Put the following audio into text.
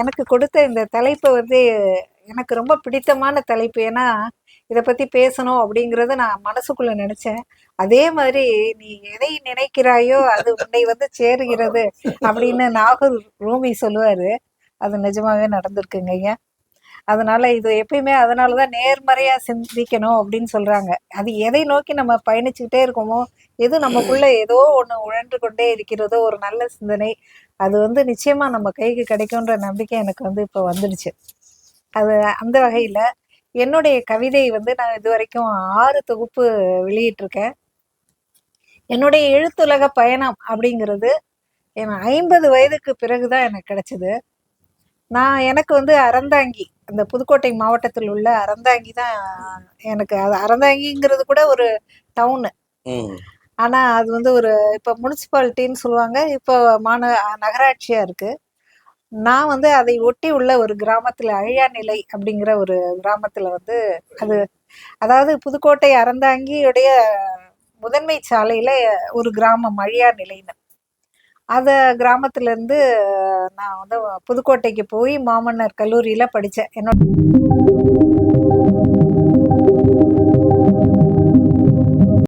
எனக்கு கொடுத்த இந்த தலைப்பு வந்து எனக்கு ரொம்ப பிடித்தமான தலைப்பு. ஏன்னா இதை பற்றி பேசணும் அப்படிங்கிறத நான் மனசுக்குள்ள நினச்சேன். அதே மாதிரி நீ எதை நினைக்கிறாயோ அது உன்னை வந்து சேருகிறது அப்படின்னு நாகூர் ரூமி சொல்லுவார். அது நிஜமாவே நடந்திருக்குங்க ஐயா. அதனால இது எப்பயுமே அதனால தான் நேர்மறையாக சிந்திக்கணும் அப்படின்னு சொல்கிறாங்க அது எதை நோக்கி நம்ம பயணிச்சுக்கிட்டே இருக்கோமோ எது நமக்குள்ள ஏதோ ஒன்று உழன்று கொண்டே இருக்கிறதோ ஒரு நல்ல சிந்தனை அது வந்து நிச்சயமா நம்ம கைக்கு கிடைக்கும்ன்ற நம்பிக்கை எனக்கு வந்து இப்போ வந்துடுச்சு. அது அந்த வகையில் என்னுடைய கவிதை வந்து நான் இது வரைக்கும் ஆறு தொகுப்பு வெளியிட்டிருக்கேன். என்னுடைய எழுத்துலக பயணம் அப்படிங்கிறது என் ஐம்பது வயதுக்கு பிறகுதான் எனக்கு கிடைச்சது. நான் எனக்கு வந்து அறந்தாங்கி அந்த புதுக்கோட்டை மாவட்டத்தில் உள்ள அறந்தாங்கி தான் எனக்கு அது அறந்தாங்கிங்கிறது கூட ஒரு டவுனு ம். ஆனா அது வந்து ஒரு இப்போ முனிசிபாலிட்டின்னு சொல்லுவாங்க. இப்போ மாந நகராட்சியா இருக்கு. நான் வந்து அதை ஒட்டி உள்ள ஒரு கிராமத்துல அழியாநிலை அப்படிங்கிற ஒரு கிராமத்துல வந்து அது அதாவது புதுக்கோட்டை அறந்தாங்கியுடைய முதன்மை சாலையில ஒரு கிராமம் அழியாநிலைன்னு அந்த கிராமத்துல இருந்து நான் வந்து புதுக்கோட்டைக்கு போய் மாமன்னர் கல்லூரியில் படித்தேன் என்னோட